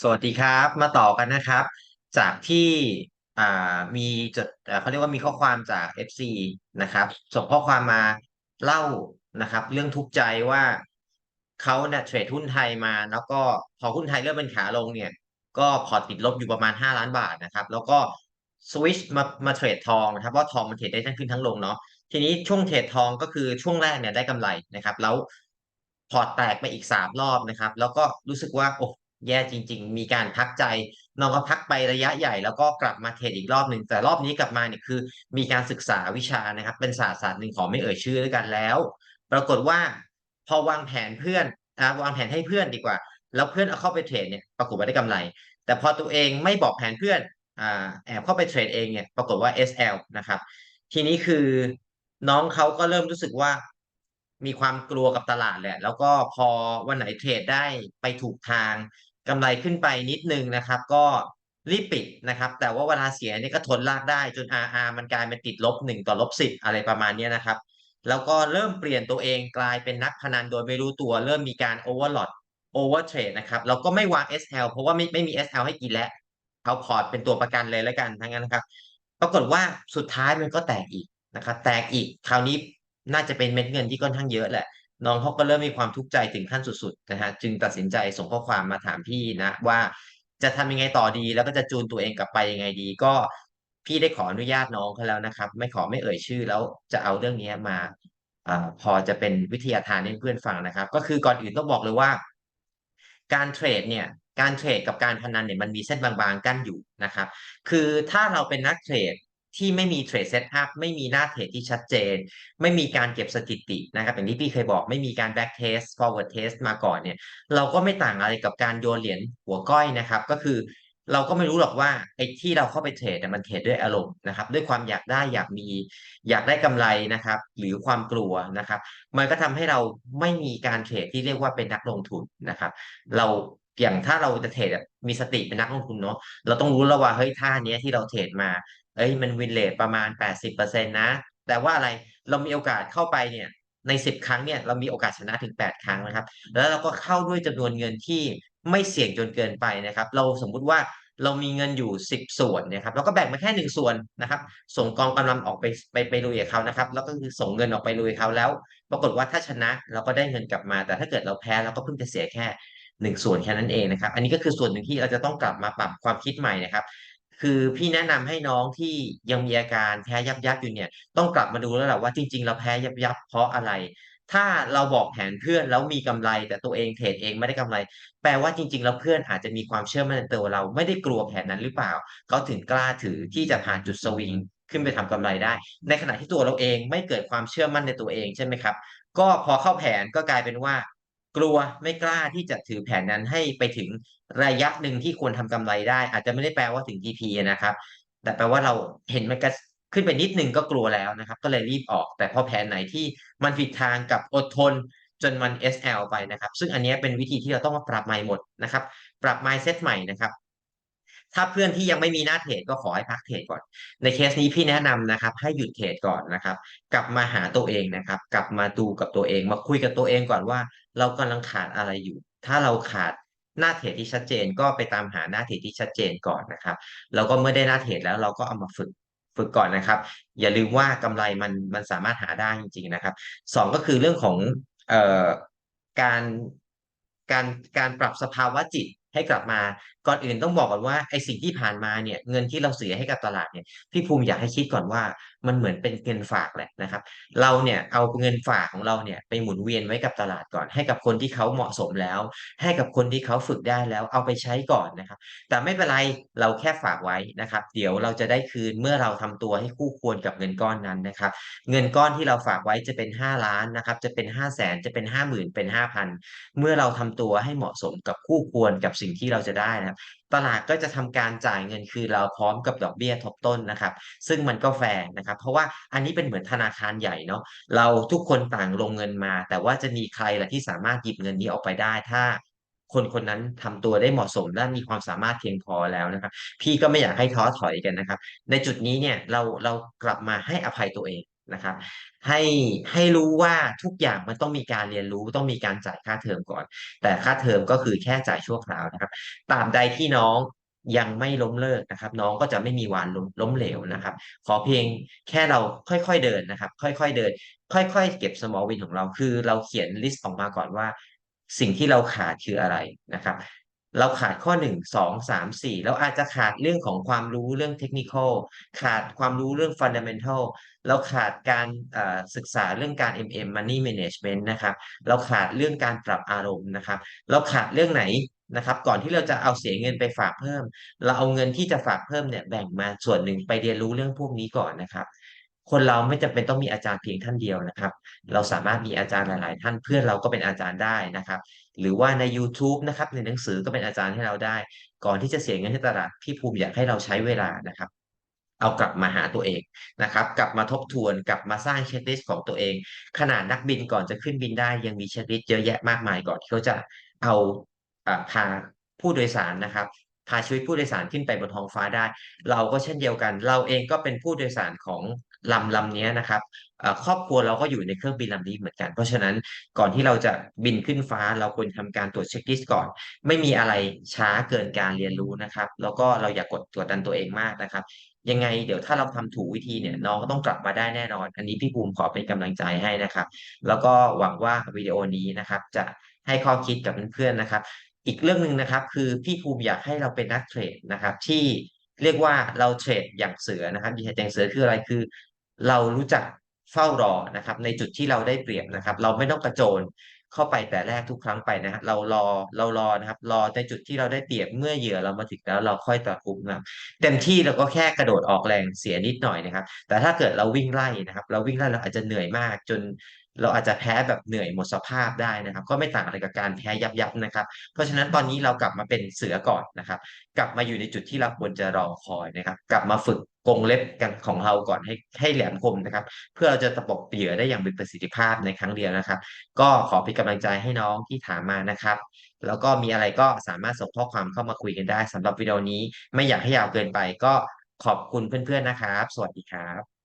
สวัสดีครับ มาต่อกันนะครับ จากที่อ่ามีจดอ่าเขาเรียกว่ามีข้อความจาก FC นะครับ ส่งข้อความมาเล่านะครับ เรื่องทุกข์ใจว่าเขาเนี่ยเทรดหุ้นไทยมา แล้วก็พอหุ้นไทยเริ่มเป็นขาลงเนี่ย ก็พอติดลบอยู่ประมาณห้าล้านบาทนะครับ แล้วก็สวิชมามาเทรดทองนะครับเพราทองมันเทรดได้ทั้งขึ้นทั้งลงเนาะทีนี้ช่วงเทรดทองก็คือช่วงแรกเนี่ยได้กำไรนะครับ แล้วพอร์ตแตกไปอีกสามรอบนะครับ แล้วก็รู้สึกว่าโอ้ แย่จริง ๆ มีการพักใจน้องก็พักไประยะใหญ่ แล้วก็กลับมาเทรดอีกรอบหนึ่งแต่รอบนี้กลับมาเนี่ยคือ มีการศึกษาวิชานะครับ เป็นศาสตร์ศาสตร์หนึ่งขอไม่เอ่ยชื่อด้วยกันแล้ว ปรากฏว่าพอวางแผนเพื่อนอ่าวางแผนให้เพื่อนดีกว่า แล้วเพื่อนเอาเข้าไปเทรดเนี่ยปรากฏว่าได้กำไร แต่พอตัวเองไม่บอกแผนเพื่อนอ่าแอบเข้าไปเทรดเองเนี่ยปรากฏว่า SL นะครับ ทีนี้คือน้องเขาก็เริ่มรู้สึกว่ามีความกลัวกับตลาดแหละ แล้วก็พอวันไหนเทรดได้ไปถูกทาง กำไรขึ้นไปนิดนึงนะครับ ก็รีบปิดนะครับ แต่ว่าเวลาเสียเนี่ยก็ทนลากได้จน RR มันกลายเป็นติดลบหนึ่งต่อลบสิบอะไรประมาณเนี้ยนะครับ แล้วก็เริ่มเปลี่ยนตัวเองกลายเป็นนักพนันโดยไม่รู้ตัว เริ่มมีการโอเวอร์ลอตโอเวอร์เทรดนะครับเราก็ไม่วาง SL เพราะว่าไม่ไม่มี SL ให้กินแล้วเอาพอร์ตเป็นตัวประกันเลยแล้วกันทั้งนั้นนะครับ ปรากฏว่าสุดท้ายมันก็แตกอีกนะครับ แตกอีกคราวนี้น่าจะเป็นเม็ดเงินที่ค่อนข้างเยอะแหละ น้องเขาก็เริ่มมีความทุกข์ใจถึงขั้นสุดๆนะฮะจึงตัดสินใจส่งข้อความมาถามพี่นะว่าจะทำยังไงต่อดี แล้วก็จะจูนตัวเองกลับไปยังไงดี ก็พี่ได้ขออนุญาตน้องเขาแล้วนะครับ ไม่ขอไม่เอ่ยชื่อแล้วจะเอาเรื่องนี้มาอพอจะเป็นวิทยาทานให้เพื่อนฟังนะครับ ก็คือก่อนอื่นต้องบอกเลยว่า การเทรดเนี่ยการเทรดกับการพนันเนี่ยมันมีเส้นบางๆกั้นอยู่นะครับ คือถ้าเราเป็นนักเทรด ที่ไม่มีเทรดเซตอัพไม่มีหน้าเทรดที่ชัดเจน ไม่มีการเก็บสถิตินะครับอย่างที่พี่เคยบอกไม่มีการ back test forward test มาก่อนเนี่ย เราก็ไม่ต่างอะไรกับการโยนเหรียญหัวก้อยนะครับ ก็คือเราก็ไม่รู้หรอกว่าไอ้ที่เราเข้าไปเทรดมันเทรดด้วยอารมณ์นะครับ ด้วยความอยากได้อยากมีอยากได้กำไรนะครับ หรือความกลัวนะครับ มันก็ทำให้เราไม่มีการเทรดที่เรียกว่าเป็นนักลงทุนนะครับ เราอย่างถ้าเราจะเทรดมีสติเป็นนักลงทุนเนาะเราต้องรู้แล้วว่าเฮ้ยท่านี้ที่เราเทรดมา เอ้ยมันวินเลทประมาณแปดสิบเปอร์เซ็นต์นะ แต่ว่าอะไรเรามีโอกาสเข้าไปเนี่ยในสิบครั้งเนี่ยเรามีโอกาสชนะถึงแปดครั้งนะครับ แล้วเราก็เข้าด้วยจำนวนเงินที่ไม่เสี่ยงจนเกินไปนะครับ เราสมมุติว่าเรามีเงินอยู่สิบส่วนนี่ยครับเราก็แบ่งมาแค่หนึ่งส่วนนะครับ ส่งกองกำลังออกไปไปไปลุยกับเขานะครับ แล้วก็คือส่งเงินออกไปลุยเขาแล้ว ปรากฏว่าถ้าชนะเราก็ได้เงินกลับมา แต่ถ้าเกิดเราแพ้เราก็เพิ่งจะเสียแค่หนึ่งส่วนแค่นั้นเองนะครับ อันนี้ก็คือส่วนหนึ่งที่เราจะต้องกลับมาปรับความคิดใหม่นะครับ คือพี่แนะนำให้น้องที่ยังมีอาการแพ้ยับยับอยู่เนี่ย ต้องกลับมาดูแล้วแหละว่าจริง ๆ เราแพ้ยับยับเพราะอะไร ถ้าเราบอกแผนเพื่อนแล้วมีกำไรแต่ตัวเองเทรดเองไม่ได้กำไร แปลว่าจริง ๆ แล้วเพื่อนอาจจะมีความเชื่อมั่นในตัวเราไม่ได้กลัวแผนนั้นหรือเปล่าเขาถึงกล้าถือที่จะผ่านจุดสวิงขึ้นไปทำกำไรได้ ในขณะที่ตัวเราเองไม่เกิดความเชื่อมั่นในตัวเองใช่ไหมครับ ก็พอเข้าแผนก็กลายเป็นว่า กลัวไม่กล้าที่จะถือแผนนั้นให้ไปถึงระยะหนึ่งที่ควรทำกำไรได้ อาจจะไม่ได้แปลว่าถึง GP นะครับ แต่แปลว่าเราเห็นมันก็ขึ้นไปนิดนึงก็กลัวแล้วนะครับ ก็เลยรีบออก แต่พอแผนไหนที่มันผิดทางกับอดทนจนมัน SL ไปนะครับ ซึ่งอันนี้เป็นวิธีที่เราต้องมาปรับใหม่หมดนะครับ ปรับ mindset ใหม่นะครับ ถ้าเพื่อนที่ยังไม่มีหน้าเทรดก็ขอให้พักเทรดก่อน ในเคสนี้พี่แนะนำนะครับ ให้หยุดเทรดก่อนนะครับ กลับมาหาตัวเองนะครับ กลับมาดูกับตัวเอง มาคุยกับตัวเองก่อนว่า เรากำลังขาดอะไรอยู่ ถ้าเราขาดหน้าเทรดที่ชัดเจนก็ไปตามหาหน้าเทรดที่ชัดเจนก่อนนะครับ แล้วก็เมื่อได้หน้าเทรดแล้วเราก็เอามาฝึกฝึกก่อนนะครับ อย่าลืมว่ากำไรมันมันสามารถหาได้จริง ๆนะครับสองก็คือเรื่องของเอ่อการการการปรับสภาวะจิตให้กลับมา ก่อนอื่นต้องบอกก่อนว่าไอ้สิ่งที่ผ่านมาเนี่ยเงินที่เราเสียให้กับตลาดเนี่ยพี่ภูมิอยากให้คิดก่อนว่ามันเหมือนเป็นเงินฝากแหละนะครับ เราเนี่ยเอาเงินฝากของเราเนี่ยไปหมุนเวียนไว้กับตลาดก่อน ให้กับคนที่เขาเหมาะสมแล้ว ให้กับคนที่เขาฝึกได้แล้วเอาไปใช้ก่อนนะครับ แต่ไม่เป็นไรเราแค่ฝากไว้นะครับ เดี๋ยวเราจะได้คืนเมื่อเราทำตัวให้คู่ควรกับเงินก้อนนั้นนะครับ เงินก้อนที่เราฝากไว้จะเป็น 5 ล้านนะครับจะเป็น 5 0 0แสนจะเป็น 5 0,000 เป็น 5,000 เมื่อเราทำตัวให้เหมาะสมกับคู่ควรกับสิ่งที่เราจะได้นะครับตลาดก็จะทำการจ่ายเงินคืนเราพร้อมกับดอกเบี้ยทบต้นนะครับ ซึ่งมันก็แฟร์นะครับ เพราะว่าอันนี้เป็นเหมือนธนาคารใหญ่เนาะเราทุกคนต่างลงเงินมา แต่ว่าจะมีใครล่ะที่สามารถหยิบเงินนี้ออกไปได้ถ้าคนคนนั้นทำตัวได้เหมาะสมและมีความสามารถเพียงพอแล้วนะครับ พี่ก็ไม่อยากให้ท้อถอยกันนะครับ ในจุดนี้เนี่ยเราเรากลับมาให้อภัยตัวเอง นะครับให้ให้รู้ว่าทุกอย่างมันต้องมีการเรียนรู้ต้องมีการจ่ายค่าเทอมก่อน แต่ค่าเทอมก็คือแค่จ่ายชั่วคราวนะครับตาบใดที่น้องยังไม่ล้มเลิกนะครับ น้องก็จะไม่มีวันล้มล้มเหลวนะครับ ขอเพียงแค่เราค่อยๆเดินนะครับ ค่อยๆเดิน ค่อยๆ เก็บ small win ของเราคือเราเขียนลิสต์ออกมาก่อนว่า สิ่งที่เราขาดคืออะไรนะครับ เราขาดข้อหนึ่งสองสามสี่เราอาจจะขาดเรื่องของความรู้เรื่องเทคนิคขาดความรู้เรื่องฟันดัมเ n นทัลเราขาดการศึกษาเรื่องการ MM Money Management นะครับ เราขาดเรื่องการปรับอารมณ์นะครับ เราขาดเรื่องไหนนะครับก่อนที่เราจะเอาเสียเงินไปฝากเพิ่ม เราเอาเงินที่จะฝากเพิ่มเนี่ยแบ่งมาส่วนหนึ่งไปเรียนรู้เรื่องพวกนี้ก่อนนะครับ คนเราไม่จำเป็นต้องมีอาจารย์เพียงท่านเดียวนะครับ เราสามารถมีอาจารย์หลาย ๆ ท่านเพื่อนเราก็เป็นอาจารย์ได้นะครับ หรือว่าใน YouTube นะครับในหนังสือก็เป็นอาจารย์ให้เราได้ ก่อนที่จะเสียเงินที่ตลาดพี่ภูมิอยากให้เราใช้เวลานะครับ เอากลับมาหาตัวเองนะครับ กลับมาทบทวนกลับมาสร้างเช็คลิสต์ของตัวเอง ขนาดนักบินก่อนจะขึ้นบินได้ยังมีเช็คลิสต์เยอะแยะมากมายก่อนที่เขาจะเอาพาผู้โดยสารนะครับพาชีวิตผู้โดยสารขึ้นไปบนท้องฟ้าได้ เราก็เช่นเดียวกัน เราเองก็เป็นผู้โดยสารของ ลำลำนี้นะครับครอบครัวเราก็อยู่ในเครื่องบินลำนี้เหมือนกัน เพราะฉะนั้นก่อนที่เราจะบินขึ้นฟ้าเราควรทำการตรวจเช็คลิสต์ก่อน ไม่มีอะไรช้าเกินการเรียนรู้นะครับ แล้วก็เราอย่ากกดกดดันตัวเองมากนะครับ ยังไงเดี๋ยวถ้าเราทำถูกวิธีเนี่ยน้องก็ต้องกลับมาได้แน่นอน อันนี้พี่ภูมิขอเป็นกำลังใจให้นะครับ แล้วก็หวังว่าวิดีโอนี้นะครับ จะให้ข้อคิดกับเพื่อนๆนะครับ อีกเรื่องหนึ่งนะครับ คือพี่ภูมิอยากให้เราเป็นนักเทรดนะครับที่เรียกว่าเราเทรดอย่างเสือนะครับอย่างเสือคืออะไรคือ เรารู้จักเฝ้ารอนะครับ ในจุดที่เราได้เปรียบนะครับ เราไม่ต้องกระโจนเข้าไปแต่แรกทุกครั้งไปนะครับเรารอเรารอนะครับ รอในจุดที่เราได้เปรียบเมื่อเหยื่อเรามาถึงแล้วเราค่อยตะคุบนะครับเต็มที่เราก็แค่กระโดดออกแรงเสียนิดหน่อยนะครับ แต่ถ้าเกิดเราวิ่งไล่นะครับ เราวิ่งไล่เราอาจจะเหนื่อยมากจน เราอาจจะแพ้แบบเหนื่อยหมดสภาพได้นะครับ ก็ไม่ต่างอะไรกับการแพ้ยับยับนะครับ เพราะฉะนั้นตอนนี้เรากลับมาเป็นเสือก่อนนะครับ กลับมาอยู่ในจุดที่เราควรจะรอคอยนะครับ กลับมาฝึกกงเล็บกันของเราก่อนให้ให้แหลมคมนะครับ เพื่อเราจะตะปบเหยื่อได้อย่างมีประสิทธิภาพในครั้งเดียวนะครับ ก็ขอเป็นกำลังใจให้น้องที่ถามมานะครับ แล้วก็มีอะไรก็สามารถส่งข้อความเข้ามาคุยกันได้สำหรับวิดีโอนี้ ไม่อยากให้ยาวเกินไปก็ขอบคุณเพื่อนๆนะครับ สวัสดีครับ